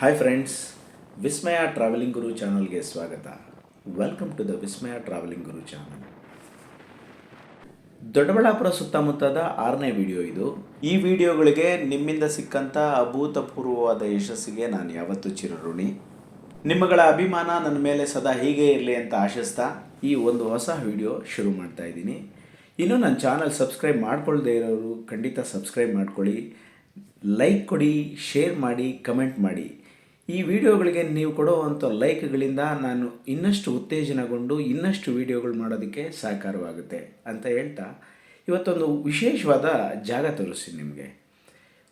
Hi friends Vismaya travelling Guru ಚಾನಲ್ಗೆ ಸ್ವಾಗತ. Welcome to the Vismaya travelling Guru channel Doddaballapura ಸುತ್ತಮುತ್ತದ ಆರನೇ video ಇದು. ಈ ವಿಡಿಯೋಗಳಿಗೆ ನಿಮ್ಮಿಂದ ಸಿಕ್ಕಂಥ ಅಭೂತಪೂರ್ವವಾದ ಯಶಸ್ಸಿಗೆ ನಾನು ಯಾವತ್ತೂ ಚಿರಋಣಿ. ನಿಮ್ಮಗಳ ಅಭಿಮಾನ ನನ್ನ ಮೇಲೆ ಸದಾ ಹೀಗೆ ಇರಲಿ ಅಂತ ಆಶಿಸ್ತಾ ಈ ಒಂದು ಹೊಸ ವಿಡಿಯೋ ಶುರು ಮಾಡ್ತಾ ಇದ್ದೀನಿ. ಇನ್ನೂ ನನ್ನ ಚಾನಲ್ ಸಬ್ಸ್ಕ್ರೈಬ್ ಮಾಡ್ಕೊಳ್ಳದೇ ಇರೋರು ಖಂಡಿತ ಸಬ್ಸ್ಕ್ರೈಬ್ ಮಾಡ್ಕೊಳ್ಳಿ. ಲೈಕ್ ಕೊಡಿ ಶೇರ್ ಮಾಡಿ ಕಮೆಂಟ್ ಮಾಡಿ. ಈ ವಿಡಿಯೋಗಳಿಗೆ ನೀವು ಕೊಡುವಂಥ ಲೈಕ್ಗಳಿಂದ ನಾನು ಇನ್ನಷ್ಟು ಉತ್ತೇಜನಗೊಂಡು ಇನ್ನಷ್ಟು ವಿಡಿಯೋಗಳು ಮಾಡೋದಕ್ಕೆ ಸಹಕಾರವಾಗುತ್ತೆ ಅಂತ ಹೇಳ್ತಾ, ಇವತ್ತೊಂದು ವಿಶೇಷವಾದ ಜಾಗ ತೋರಿಸ್ತೀನಿ ನಿಮಗೆ.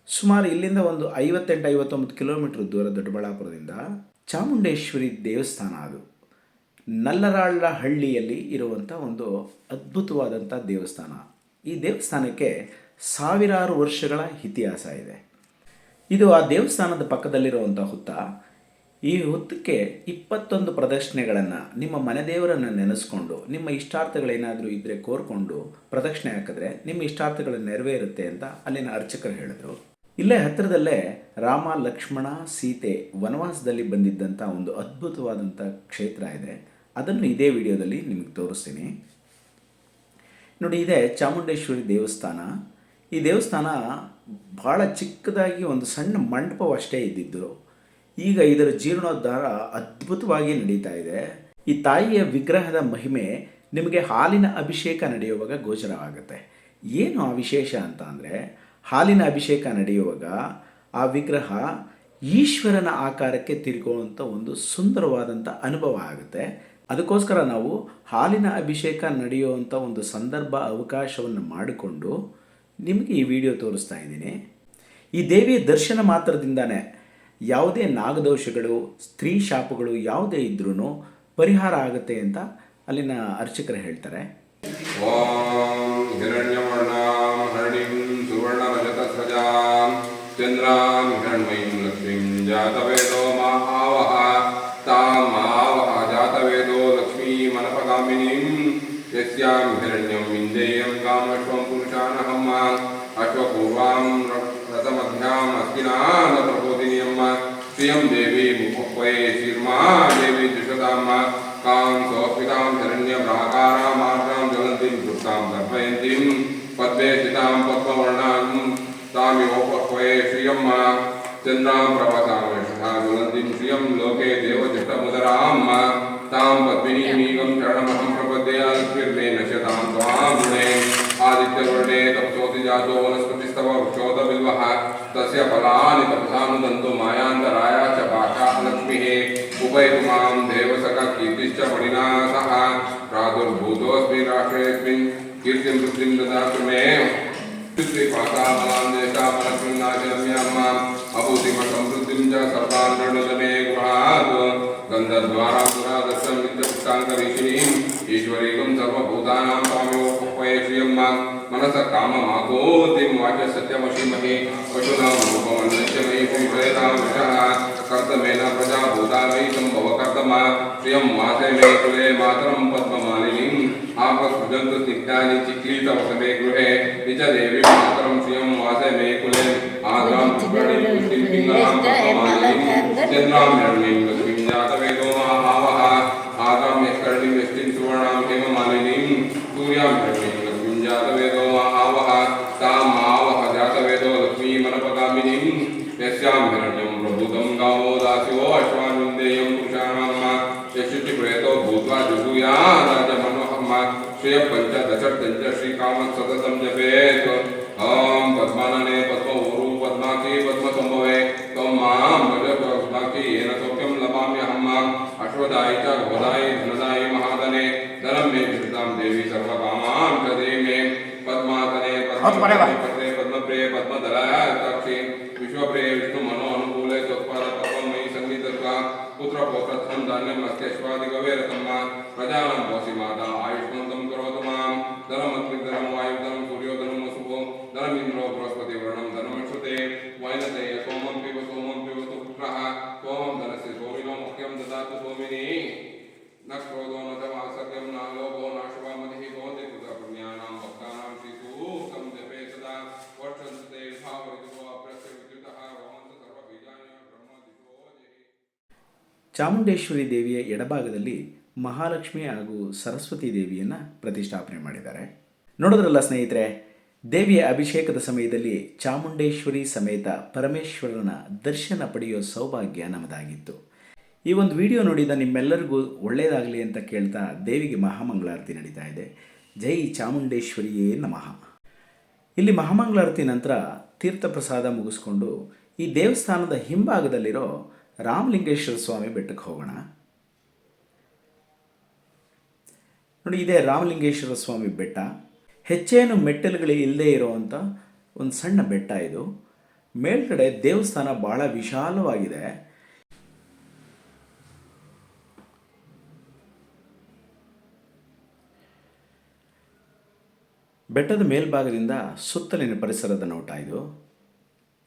ಸುಮಾರು ಇಲ್ಲಿಂದ ಒಂದು ಐವತ್ತೆಂಟು, ಐವತ್ತೊಂಬತ್ತು ಕಿಲೋಮೀಟ್ರ್ ದೂರ ದೊಡ್ಡಬಳ್ಳಾಪುರದಿಂದ ಚಾಮುಂಡೇಶ್ವರಿ ದೇವಸ್ಥಾನ ಅದು. ನಲ್ಲರಾಳ ಹಳ್ಳಿಯಲ್ಲಿ ಇರುವಂಥ ಒಂದು ಅದ್ಭುತವಾದಂಥ ದೇವಸ್ಥಾನ. ಈ ದೇವಸ್ಥಾನಕ್ಕೆ ಸಾವಿರಾರು ವರ್ಷಗಳ ಇತಿಹಾಸ ಇದೆ. ಇದು ಆ ದೇವಸ್ಥಾನದ ಪಕ್ಕದಲ್ಲಿರುವಂಥ ಹುತ್ತ. ಈ ಹುತ್ತಕ್ಕೆ ಇಪ್ಪತ್ತೊಂದು ಪ್ರದಕ್ಷಿಣೆಗಳನ್ನು ನಿಮ್ಮ ಮನೆ ದೇವರನ್ನು ನೆನೆಸ್ಕೊಂಡು, ನಿಮ್ಮ ಇಷ್ಟಾರ್ಥಗಳೇನಾದರೂ ಇದ್ದರೆ ಕೋರ್ಕೊಂಡು ಪ್ರದಕ್ಷಿಣೆ ಹಾಕಿದ್ರೆ ನಿಮ್ಮ ಇಷ್ಟಾರ್ಥಗಳು ನೆರವೇರುತ್ತೆ ಅಂತ ಅಲ್ಲಿನ ಅರ್ಚಕರು ಹೇಳಿದರು. ಇಲ್ಲೇ ಹತ್ತಿರದಲ್ಲೇ ರಾಮ, ಲಕ್ಷ್ಮಣ, ಸೀತೆ ವನವಾಸದಲ್ಲಿ ಬಂದಿದ್ದಂಥ ಒಂದು ಅದ್ಭುತವಾದಂಥ ಕ್ಷೇತ್ರ ಇದೆ. ಅದನ್ನು ಇದೇ ವಿಡಿಯೋದಲ್ಲಿ ನಿಮಗೆ ತೋರಿಸ್ತೀನಿ. ನೋಡಿ, ಇದೆ ಚಾಮುಂಡೇಶ್ವರಿ ದೇವಸ್ಥಾನ. ಈ ದೇವಸ್ಥಾನ ಭಾಳ ಚಿಕ್ಕದಾಗಿ ಒಂದು ಸಣ್ಣ ಮಂಟಪವಷ್ಟೇ ಇದ್ದಿದ್ದು. ಈಗ ಇದರ ಜೀರ್ಣೋದ್ಧಾರ ಅದ್ಭುತವಾಗಿ ನಡೀತಾ ಇದೆ. ಈ ತಾಯಿಯ ವಿಗ್ರಹದ ಮಹಿಮೆ ನಿಮಗೆ ಹಾಲಿನ ಅಭಿಷೇಕ ನಡೆಯುವಾಗ ಗೋಚರವಾಗುತ್ತೆ. ಏನು ಆ ವಿಶೇಷ ಅಂತ ಅಂದರೆ, ಹಾಲಿನ ಅಭಿಷೇಕ ನಡೆಯುವಾಗ ಆ ವಿಗ್ರಹ ಈಶ್ವರನ ಆಕಾರಕ್ಕೆ ತಿರುಗುವಂಥ ಒಂದು ಸುಂದರವಾದಂಥ ಅನುಭವ ಆಗುತ್ತೆ. ಅದಕ್ಕೋಸ್ಕರ ನಾವು ಹಾಲಿನ ಅಭಿಷೇಕ ನಡೆಯುವಂಥ ಒಂದು ಸಂದರ್ಭ, ಅವಕಾಶವನ್ನು ಮಾಡಿಕೊಂಡು ನಿಮಗೆ ಈ ವಿಡಿಯೋ ತೋರಿಸ್ತಾ ಇದ್ದೀನಿ. ಈ ದೇವಿಯ ದರ್ಶನ ಮಾತ್ರದಿಂದಾನೆ ಯಾವುದೇ ನಾಗದೋಷಗಳು, ಸ್ತ್ರೀ ಶಾಪಗಳು ಯಾವುದೇ ಇದ್ರೂ ಪರಿಹಾರ ಆಗುತ್ತೆ ಅಂತ ಅಲ್ಲಿನ ಅರ್ಚಕರು ಹೇಳ್ತಾರೆ. ಲಕ್ಷ್ಮೀ ಮನಪಗಾಮಿನೀಂ ಯಸ್ಯಾಂ ಹಿರಣ್ಯಂ ವಿಂದೇಯಂ ಕಾಮಶ್ವಂ జ్ఞాన ప్రబోధిని అమ్మ శ్రీయం దేవి ముప్పై శ్రీర్మా దేవి ద్విషదామ్మ కాం సోపితాం శరణ్య ప్రాకారా మార్గాం జలంతిం వృత్తాం దర్పయంతిం పద్మే స్థితాం పద్మవర్ణాం తామివోపక్వే శ్రియమ్మ చంద్రాం ప్రభసామేషా జలంతిం శ్రియం లోకే దేవచిట్టముదరామ్మ తాం పద్మినీమీకం శరణమహం ప్రపద్యే అల్పిర్మే నశతాం త్వాం గుణే ఆదిత్యవర్ణే తప్సోతి జాతో వనస్పతిస్తవ వృక్షోత బిల్వః तस्य फलानि तपसानुदन्तो मायान्तराया च पाशा लक्ष्मीः उपैतु माँ कीर्तिश्च मणिना सह प्रादुर्भूतोऽस्मि राष्ट्रेऽस्मिन् कीर्तिं वृद्धिं ददातु मे। श्रीपातामलान्देशापलक्ष्मीनाशरम्याम् अभूतिमसंवृद्धिं च सर्वान् रणुदमे गृहात्। ಈಶ್ವರೇಕಂ ಸರ್ವಭೂತಾನಾಂ ಸ್ವಾಮಿಯೋ ಪಪ್ಪಯೇ ಶ್ರಿಯಂ ಮನಸ ಕಾಮ ಮಾಗೋತಿಂ ವಾಕ್ಯ ಸತ್ಯಮಶೀಮಹಿ ಪಶುನಾಂ ರೂಪಮನ್ನಶ್ಯ ಮೈ ಪುಂಪ್ರೇತಾಂ ವಿಷಃ ಕರ್ತಮೇನ ಪ್ರಜಾಭೂತಾ ಮೈ ಸಂಭವ ಕರ್ತಮ ಪ್ರಿಯಂ ಮಾತೆ ಮೇ ಕುಲೇ ಮಾತರಂ ಪದ್ಮಮಾಲಿನಿಂ आपस्फुजन्तु स्निग्धानि चिक्लीतवसमे गृहे निज देवी मातरं श्रियं वासे मे कुले आद्रां पुष्टिं पिङ्गलां चन्द्रां रमणीं तस्मिन् जातवेदो सूर्यां हिरण्यं लक्ष्मीं जातवेदो महावः तां मावः जातवेदो लक्ष्मीमनपगामिनीं यस्यां हिरण्यं प्रभुतं गावो दास्यो अश्वानुन्देयं पुरुषाणां यशुचिप्रेतो भूत्वा जुहुया राजमनोहम् श्रियपञ्चदशर्तञ्च श्रीकामः सततं जपेत् ॐ पद्मानने पद्मऊरु पद्माकी पद्मसम्भवे त्वं माँ भज पद्माकी येन सौख्यं लभाम्यहम् अश्वदायि च गोदायि, धनदायि त्वत्परेव पद्मप्रिय पद्मधराय विष्णु मनो अनुकूले पुत्र पौत्रत्वं धान्यं मस्त्यश्वादिकवेरतं माता आयुष्मन्तं करोतु माँ धनमन्तं ಚಾಮುಂಡೇಶ್ವರಿ ದೇವಿಯ ಎಡಭಾಗದಲ್ಲಿ ಮಹಾಲಕ್ಷ್ಮಿ ಹಾಗೂ ಸರಸ್ವತಿ ದೇವಿಯನ್ನು ಪ್ರತಿಷ್ಠಾಪನೆ ಮಾಡಿದ್ದಾರೆ. ನೋಡಿದ್ರಲ್ಲ ಸ್ನೇಹಿತರೆ, ದೇವಿಯ ಅಭಿಷೇಕದ ಸಮಯದಲ್ಲಿ ಚಾಮುಂಡೇಶ್ವರಿ ಸಮೇತ ಪರಮೇಶ್ವರನ ದರ್ಶನ ಪಡೆಯುವ ಸೌಭಾಗ್ಯ ನಮ್ಮದಾಗಿತ್ತು. ಈ ಒಂದು ವಿಡಿಯೋ ನೋಡಿದ ನಿಮ್ಮೆಲ್ಲರಿಗೂ ಒಳ್ಳೆಯದಾಗಲಿ ಅಂತ ಕೇಳ್ತಾ ದೇವಿಗೆ ಮಹಾಮಂಗಳಾರತಿ ನಡೀತಾ ಇದೆ. ಜೈ ಚಾಮುಂಡೇಶ್ವರಿಯೇ ನಮಃ. ಇಲ್ಲಿ ಮಹಾಮಂಗಳಾರತಿ ನಂತರ ತೀರ್ಥ ಪ್ರಸಾದ ಮುಗಿಸ್ಕೊಂಡು ಈ ದೇವಸ್ಥಾನದ ಹಿಂಭಾಗದಲ್ಲಿರೋ ರಾಮಲಿಂಗೇಶ್ವರ ಸ್ವಾಮಿ ಬೆಟ್ಟಕ್ಕೆ ಹೋಗೋಣ. ನೋಡಿ, ಇದೇ ರಾಮಲಿಂಗೇಶ್ವರ ಸ್ವಾಮಿ ಬೆಟ್ಟ. ಹೆಚ್ಚೇನು ಮೆಟ್ಟಲುಗಳು ಇಲ್ಲದೆ ಇರುವಂಥ ಒಂದು ಸಣ್ಣ ಬೆಟ್ಟ ಇದು. ಮೇಲ್ಗಡೆ ದೇವಸ್ಥಾನ ಭಾಳ ವಿಶಾಲವಾಗಿದೆ. ಬೆಟ್ಟದ ಮೇಲ್ಭಾಗದಿಂದ ಸುತ್ತಲಿನ ಪರಿಸರದ ನೋಟ ಇದು.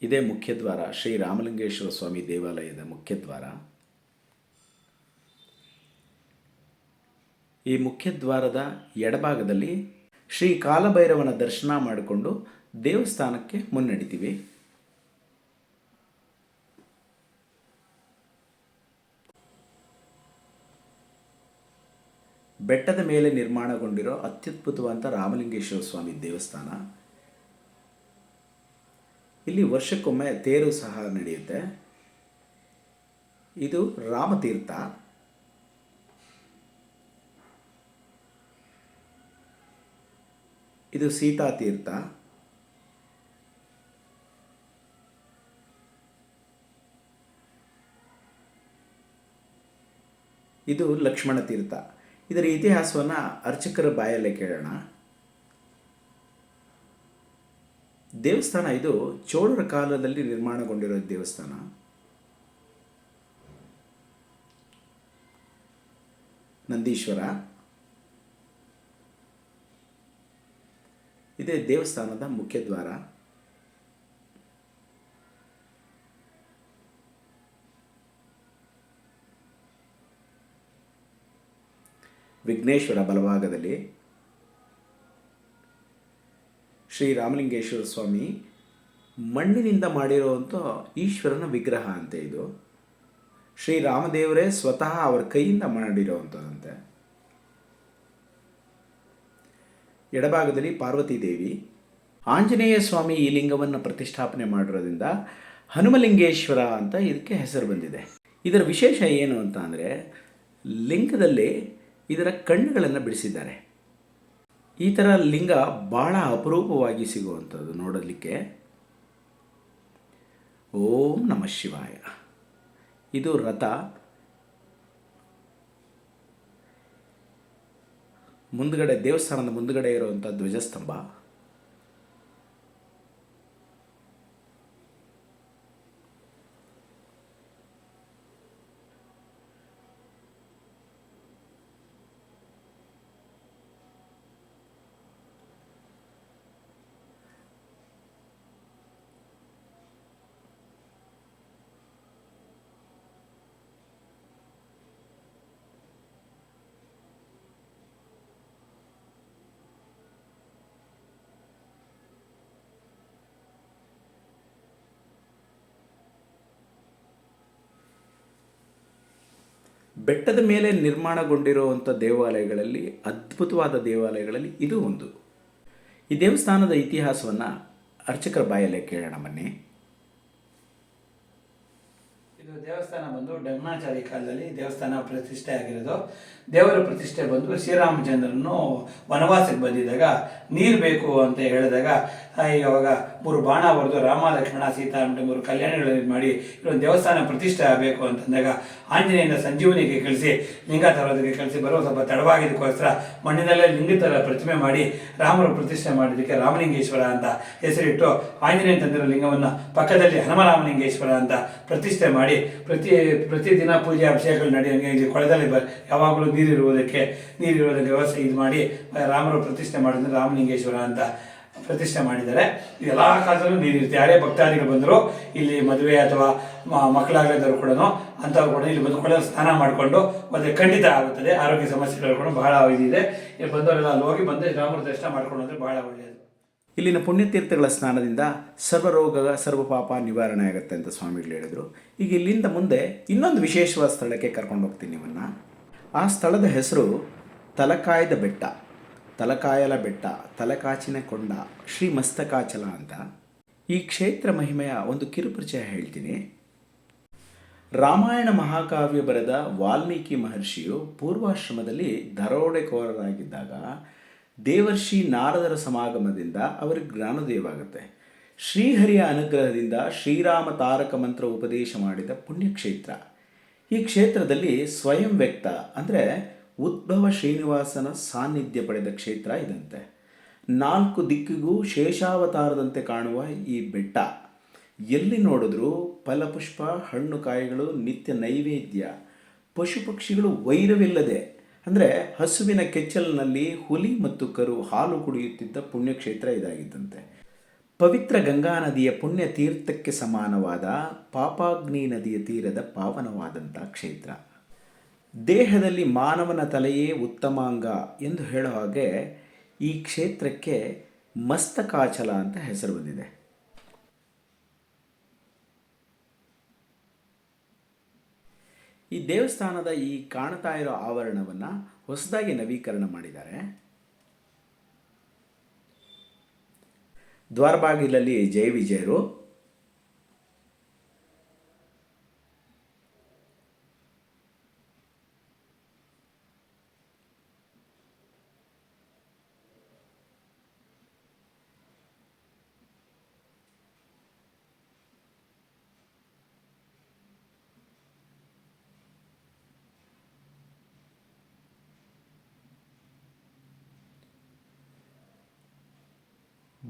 ಇದೇ ಮುಖ್ಯದ್ವಾರ ಶ್ರೀ ರಾಮಲಿಂಗೇಶ್ವರ ಸ್ವಾಮಿ ದೇವಾಲಯದ ಮುಖ್ಯದ್ವಾರ ಈ ಮುಖ್ಯದ್ವಾರದ ಎಡಭಾಗದಲ್ಲಿ ಶ್ರೀ ಕಾಲಭೈರವನ ದರ್ಶನ ಮಾಡಿಕೊಂಡು ದೇವಸ್ಥಾನಕ್ಕೆ ಮುನ್ನಡಿತೀವಿ. ಬೆಟ್ಟದ ಮೇಲೆ ನಿರ್ಮಾಣಗೊಂಡಿರೋ ಅತ್ಯದ್ಭುತವಾದಂಥ ರಾಮಲಿಂಗೇಶ್ವರ ಸ್ವಾಮಿ ದೇವಸ್ಥಾನ. ಇಲ್ಲಿ ವರ್ಷಕ್ಕೊಮ್ಮೆ ತೇರು ಸಹ ನಡೆಯುತ್ತೆ. ಇದು ರಾಮತೀರ್ಥ. ಇದು ಸೀತಾ ತೀರ್ಥ ಇದು ಲಕ್ಷ್ಮಣ ತೀರ್ಥ ಇದರ ಇತಿಹಾಸವನ್ನು ಅರ್ಚಕರ ಬಾಯಲ್ಲೇ ಕೇಳೋಣ. ದೇವಸ್ಥಾನ ಇದು ಚೋಳರ ಕಾಲದಲ್ಲಿ ನಿರ್ಮಾಣಗೊಂಡಿರೋ ದೇವಸ್ಥಾನ. ನಂದೀಶ್ವರ. ಇದೇ ದೇವಸ್ಥಾನದ ಮುಖ್ಯ ದ್ವಾರ. ವಿಘ್ನೇಶ್ವರ ಬಲಭಾಗದಲ್ಲಿ ಶ್ರೀ ರಾಮಲಿಂಗೇಶ್ವರ ಸ್ವಾಮಿ ಮಣ್ಣಿನಿಂದ ಮಾಡಿರುವಂಥ ಈಶ್ವರನ ವಿಗ್ರಹ ಅಂತೆ ಇದು. ಶ್ರೀ ರಾಮದೇವರೇ ಸ್ವತಃ ಅವರ ಕೈಯಿಂದ ಮಾಡಿರುವಂಥದ್ದಂತೆ. ಎಡಭಾಗದಲ್ಲಿ ಪಾರ್ವತಿ ದೇವಿ ಆಂಜನೇಯ ಸ್ವಾಮಿ ಈ ಲಿಂಗವನ್ನು ಪ್ರತಿಷ್ಠಾಪನೆ ಮಾಡಿರೋದ್ರಿಂದ ಹನುಮಲಿಂಗೇಶ್ವರ ಅಂತ ಇದಕ್ಕೆ ಹೆಸರು ಬಂದಿದೆ. ಇದರ ವಿಶೇಷ ಏನು ಅಂತ ಅಂದರೆ ಲಿಂಗದಲ್ಲಿ ಇದರ ಕಣ್ಣುಗಳನ್ನು ಬಿಡಿಸಿದ್ದಾರೆ. ಈ ಥರ ಲಿಂಗ ಭಾಳ ಅಪರೂಪವಾಗಿ ಸಿಗುವಂಥದ್ದು ನೋಡಲಿಕ್ಕೆ. ಓಂ ನಮ ಶಿವಾಯ. ಇದು ರಥ. ಮುಂದ್ಗಡೆ ದೇವಸ್ಥಾನದ ಮುಂದ್ಗಡೆ ಇರುವಂಥ ಧ್ವಜಸ್ತಂಭ. ಬೆಟ್ಟದ ಮೇಲೆ ನಿರ್ಮಾಣಗೊಂಡಿರುವಂಥ ದೇವಾಲಯಗಳಲ್ಲಿ, ಅದ್ಭುತವಾದ ದೇವಾಲಯಗಳಲ್ಲಿ ಇದು ಒಂದು. ಈ ದೇವಸ್ಥಾನದ ಇತಿಹಾಸವನ್ನು ಅರ್ಚಕರ ಬಾಯಲ್ಲೇ ಕೇಳೋಣ ಬನ್ನಿ ಇದು ದೇವಸ್ಥಾನ ಬಂದು ಡಂಗನಾಚಾರಿ ಕಾಲದಲ್ಲಿ ದೇವಸ್ಥಾನ ಪ್ರತಿಷ್ಠೆ ಆಗಿರೋದು. ದೇವರ ಪ್ರತಿಷ್ಠೆ ಬಂದು ಶ್ರೀರಾಮಚಂದ್ರನು ವನವಾಸಕ್ಕೆ ಬಂದಿದ್ದಾಗ ನೀರು ಬೇಕು ಅಂತ ಹೇಳಿದಾಗ ಅವಾಗ ಮೂರು ಬಾಣ ಬರೆದು ರಾಮ, ಲಕ್ಷ್ಮಣ, ಸೀತಾ ಅಂತ ಮೂರು ಕಲ್ಯಾಣಗಳನ್ನು ಮಾಡಿ ಇಲ್ಲೊಂದು ದೇವಸ್ಥಾನ ಪ್ರತಿಷ್ಠೆ ಆಗಬೇಕು ಅಂತಂದಾಗ ಆಂಜನೇಯನ ಸಂಜೀವನಿಗೆ ಕಳಿಸಿ ಲಿಂಗ ತರೋದಕ್ಕೆ ಕಳಿಸಿ ಬರೋ ಸ್ವಲ್ಪ ತಡವಾಗಿದ್ದಕ್ಕೋಸ್ಕರ ಮಣ್ಣಿನಲ್ಲೇ ಲಿಂಗ ಥರ ಪ್ರತಿಮೆ ಮಾಡಿ ರಾಮರು ಪ್ರತಿಷ್ಠೆ ಮಾಡಿದ್ದಕ್ಕೆ ರಾಮಲಿಂಗೇಶ್ವರ ಅಂತ ಹೆಸರಿಟ್ಟು ಆಂಜನೇಯನ ತಂದಿರೋ ಲಿಂಗವನ್ನು ಪಕ್ಕದಲ್ಲಿ ಹನುಮರಾಮಲಿಂಗೇಶ್ವರ ಅಂತ ಪ್ರತಿಷ್ಠೆ ಮಾಡಿ ಪ್ರತಿ, ಪ್ರತಿದಿನ ಪೂಜೆ, ಅಭಿಷೇಕಗಳು ನಡೆಯೋಂಗೆ ಇಲ್ಲಿ ಕೊಳದಲ್ಲಿ ಬ ಯಾವಾಗಲೂ ನೀರಿರುವುದಕ್ಕೆ ನೀರಿರುವುದಕ್ಕೆ ವ್ಯವಸ್ಥೆ ಇದು ಮಾಡಿ ರಾಮರು ಪ್ರತಿಷ್ಠೆ ಮಾಡಿದ್ರೆ ರಾಮಲಿಂಗೇಶ್ವರ ಅಂತ. ಪ್ರತಿಷ್ಠೆ ಮಾಡಿದ್ದಾರೆ. ಎಲ್ಲ ಕಾಲದಲ್ಲೂ ನೀರಿರುತ್ತೆ ಯಾರೇ ಭಕ್ತಾದಿಗಳು ಬಂದರೂ ಇಲ್ಲಿ ಮದುವೆ ಅಥವಾ ಮಕ್ಕಳಾಗದವರು ಕೂಡ ಅಂಥವ್ರು ಕೂಡ ಇಲ್ಲಿ ಬಂದು ಕೂಡ ಸ್ನಾನ ಮಾಡಿಕೊಂಡು ಮತ್ತೆ ಖಂಡಿತ ಆಗುತ್ತದೆ. ಆರೋಗ್ಯ ಸಮಸ್ಯೆಗಳು ಕೂಡ ಬಹಳ ಇದಿದೆ. ಇಲ್ಲಿ ಬಂದವರೆಲ್ಲ ಅಲ್ಲಿ ಹೋಗಿ ಬಂದು ರಾಮರ ದರ್ಶನ ಮಾಡ್ಕೊಂಡು ಅಂದರೆ ಬಹಳ ಒಳ್ಳೆಯದು. ಇಲ್ಲಿನ ಪುಣ್ಯತೀರ್ಥಗಳ ಸ್ನಾನದಿಂದ ಸರ್ವರೋಗ ಸರ್ವ ಪಾಪ ನಿವಾರಣೆ ಆಗುತ್ತೆ ಅಂತ ಸ್ವಾಮಿಗಳು ಹೇಳಿದರು. ಈಗ ಇಲ್ಲಿಂದ ಮುಂದೆ ಇನ್ನೊಂದು ವಿಶೇಷವಾದ ಸ್ಥಳಕ್ಕೆ ಕರ್ಕೊಂಡು ಹೋಗ್ತೀನಿ ನಿಮ್ಮನ್ನು. ಆ ಸ್ಥಳದ ಹೆಸರು ತಲಕಾಯದ ಬೆಟ್ಟ. ತಲಕಾಯಲ ಬೆಟ್ಟ, ತಲಕಾಚಿನ ಕೊಂಡ ಶ್ರೀ ಮಸ್ತಕಾಚಲ ಅಂತ ಈ ಕ್ಷೇತ್ರ ಮಹಿಮೆಯ ಒಂದು ಕಿರುಪರಿಚಯ ಹೇಳ್ತೀನಿ. ರಾಮಾಯಣ ಮಹಾಕಾವ್ಯ ಬರೆದ ವಾಲ್ಮೀಕಿ ಮಹರ್ಷಿಯು ಪೂರ್ವಾಶ್ರಮದಲ್ಲಿ ದರೋಡೆಕೋರರಾಗಿದ್ದಾಗ ದೇವರ್ಷಿ ನಾರದರ ಸಮಾಗಮದಿಂದ ಅವರಿಗೆ ಜ್ಞಾನೋದಯವಾಗುತ್ತೆ. ಆಗುತ್ತೆ ಶ್ರೀಹರಿಯ ಅನುಗ್ರಹದಿಂದ ಶ್ರೀರಾಮ ತಾರಕ ಮಂತ್ರ ಉಪದೇಶ ಮಾಡಿದ ಪುಣ್ಯಕ್ಷೇತ್ರ. ಈ ಕ್ಷೇತ್ರದಲ್ಲಿ ಸ್ವಯಂ ವ್ಯಕ್ತ ಅಂದರೆ ಉದ್ಭವ ಶ್ರೀನಿವಾಸನ ಸಾನ್ನಿಧ್ಯ ಪಡೆದ ಕ್ಷೇತ್ರ ಇದಂತೆ. ನಾಲ್ಕು ದಿಕ್ಕಿಗೂ ಶೇಷಾವತಾರದಂತೆ ಕಾಣುವ ಈ ಬೆಟ್ಟ. ಎಲ್ಲಿ ನೋಡಿದ್ರೂ ಫಲಪುಷ್ಪ, ಹಣ್ಣು ಕಾಯಿಗಳು, ನಿತ್ಯ ನೈವೇದ್ಯ, ಪಶು ಪಕ್ಷಿಗಳು ವೈರವಿಲ್ಲದೆ, ಅಂದರೆ ಹಸುವಿನ ಕೆಚ್ಚಲಿನಲ್ಲಿ ಹುಲಿ ಮತ್ತು ಕರು ಹಾಲು ಕುಡಿಯುತ್ತಿದ್ದ ಪುಣ್ಯಕ್ಷೇತ್ರ ಇದಾಗಿದ್ದಂತೆ. ಪವಿತ್ರ ಗಂಗಾ ನದಿಯ ಪುಣ್ಯ ತೀರ್ಥಕ್ಕೆ ಸಮಾನವಾದ ಪಾಪಾಗ್ನಿ ನದಿಯ ತೀರದ ಪಾವನವಾದಂಥ ಕ್ಷೇತ್ರ. ದೇಹದಲ್ಲಿ ಮಾನವನ ತಲೆಯೇ ಉತ್ತಮಾಂಗ ಎಂದು ಹೇಳೋ ಹಾಗೆ ಈ ಕ್ಷೇತ್ರಕ್ಕೆ ಮಸ್ತಕಾಚಲ ಅಂತ ಹೆಸರು ಬಂದಿದೆ. ಈ ದೇವಸ್ಥಾನದ ಈ ಕಾಣ್ತಾ ಇರೋ ಆವರಣವನ್ನು ಹೊಸದಾಗಿ ನವೀಕರಣ ಮಾಡಿದ್ದಾರೆ. ದ್ವಾರಬಾಗಿಲಲ್ಲಿ ಜಯ ವಿಜಯರು.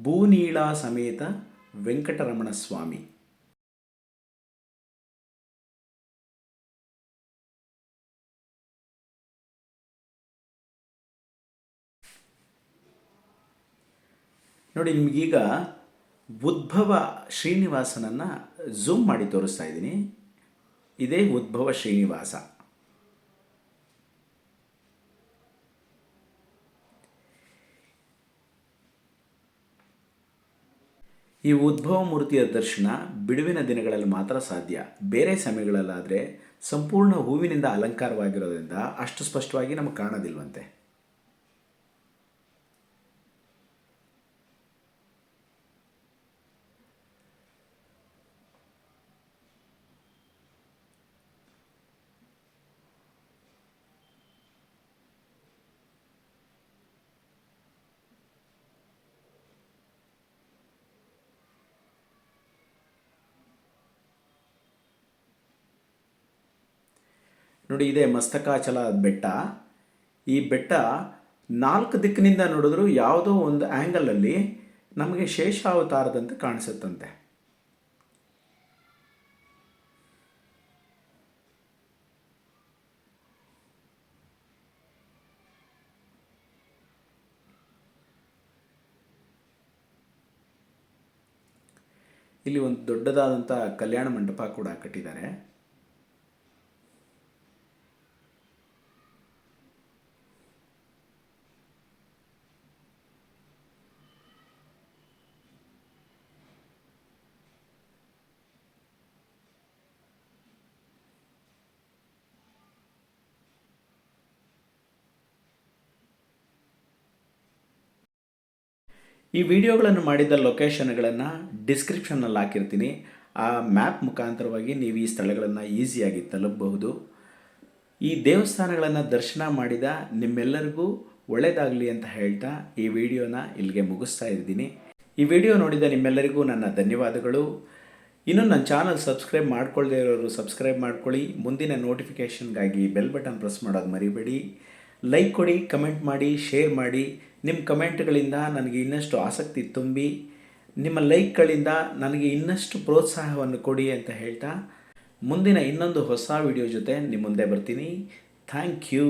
ಭೂನೀಳಾ ಸಮೇತ ವೆಂಕಟರಮಣ ಸ್ವಾಮಿ ನೋಡಿ, ನಿಮಗೀಗ ಉದ್ಭವ ಶ್ರೀನಿವಾಸನನ್ನು ಝೂಮ್ ಮಾಡಿ ತೋರಿಸ್ತಾ ಇದ್ದೀನಿ. ಇದೇ ಉದ್ಭವ ಶ್ರೀನಿವಾಸ. ಈ ಉದ್ಭವ ಮೂರ್ತಿಯ ದರ್ಶನ ಬಿಡುವಿನ ದಿನಗಳಲ್ಲಿ ಮಾತ್ರ ಸಾಧ್ಯ. ಬೇರೆ ಸಮಯಗಳಲ್ಲಾದರೆ ಸಂಪೂರ್ಣ ಹೂವಿನಿಂದ ಅಲಂಕಾರವಾಗಿರೋದ್ರಿಂದ ಅಷ್ಟು ಸ್ಪಷ್ಟವಾಗಿ ನಮಗೆ ಕಾಣೋದಿಲ್ವಂತೆ. ನೋಡಿ, ಇದೆ ಮಸ್ತಕಾಚಲ ಬೆಟ್ಟ. ಈ ಬೆಟ್ಟ ನಾಲ್ಕು ದಿಕ್ಕಿನಿಂದ ನೋಡಿದ್ರು ಯಾವುದೋ ಒಂದು ಆ್ಯಂಗಲಲ್ಲಿ ನಮಗೆ ಶೇಷಾವತಾರದಂತೆ ಕಾಣಿಸುತ್ತಂತೆ. ಇಲ್ಲಿ ಒಂದು ದೊಡ್ಡದಾದಂಥ ಕಲ್ಯಾಣ ಮಂಟಪ ಕೂಡ ಕಟ್ಟಿದ್ದಾರೆ. ಈ ವಿಡಿಯೋಗಳನ್ನು ಮಾಡಿದ ಲೊಕೇಶನ್ಗಳನ್ನು ಡಿಸ್ಕ್ರಿಪ್ಷನ್ನಲ್ಲಿ ಹಾಕಿರ್ತೀನಿ. ಆ ಮ್ಯಾಪ್ ಮುಖಾಂತರವಾಗಿ ನೀವು ಈ ಸ್ಥಳಗಳನ್ನು ಈಸಿಯಾಗಿ ತಲುಪಬಹುದು. ಈ ದೇವಸ್ಥಾನಗಳನ್ನು ದರ್ಶನ ಮಾಡಿದ ನಿಮ್ಮೆಲ್ಲರಿಗೂ ಒಳ್ಳೆಯದಾಗಲಿ ಅಂತ ಹೇಳ್ತಾ ಈ ವಿಡಿಯೋನ ಇಲ್ಲಿಗೆ ಮುಗಿಸ್ತಾ ಇದ್ದೀನಿ. ಈ ವಿಡಿಯೋ ನೋಡಿದ ನಿಮ್ಮೆಲ್ಲರಿಗೂ ನನ್ನ ಧನ್ಯವಾದಗಳು. ಇನ್ನು ನನ್ನ ಚಾನಲ್ ಸಬ್ಸ್ಕ್ರೈಬ್ ಮಾಡ್ಕೊಳ್ಳದೇ ಇರೋರು ಸಬ್ಸ್ಕ್ರೈಬ್ ಮಾಡ್ಕೊಳ್ಳಿ. ಮುಂದಿನ ನೋಟಿಫಿಕೇಷನ್ಗಾಗಿ ಬೆಲ್ ಬಟನ್ ಪ್ರೆಸ್ ಮಾಡೋದು ಮರಿಬೇಡಿ. ಲೈಕ್ ಕೊಡಿ ಕಮೆಂಟ್ ಮಾಡಿ ಶೇರ್ ಮಾಡಿ. ನಿಮ್ಮ ಕಮೆಂಟ್ಗಳಿಂದ ನನಗೆ ಇನ್ನಷ್ಟು ಆಸಕ್ತಿ ತುಂಬಿ, ನಿಮ್ಮ ಲೈಕ್ಗಳಿಂದ ನನಗೆ ಇನ್ನಷ್ಟು ಪ್ರೋತ್ಸಾಹವನ್ನು ಕೊಡಿ ಅಂತ ಹೇಳ್ತಾ, ಮುಂದಿನ ಇನ್ನೊಂದು ಹೊಸ ವಿಡಿಯೋ ಜೊತೆ ನಿಮ್ಮ ಮುಂದೆ ಬರ್ತೀನಿ. Thank you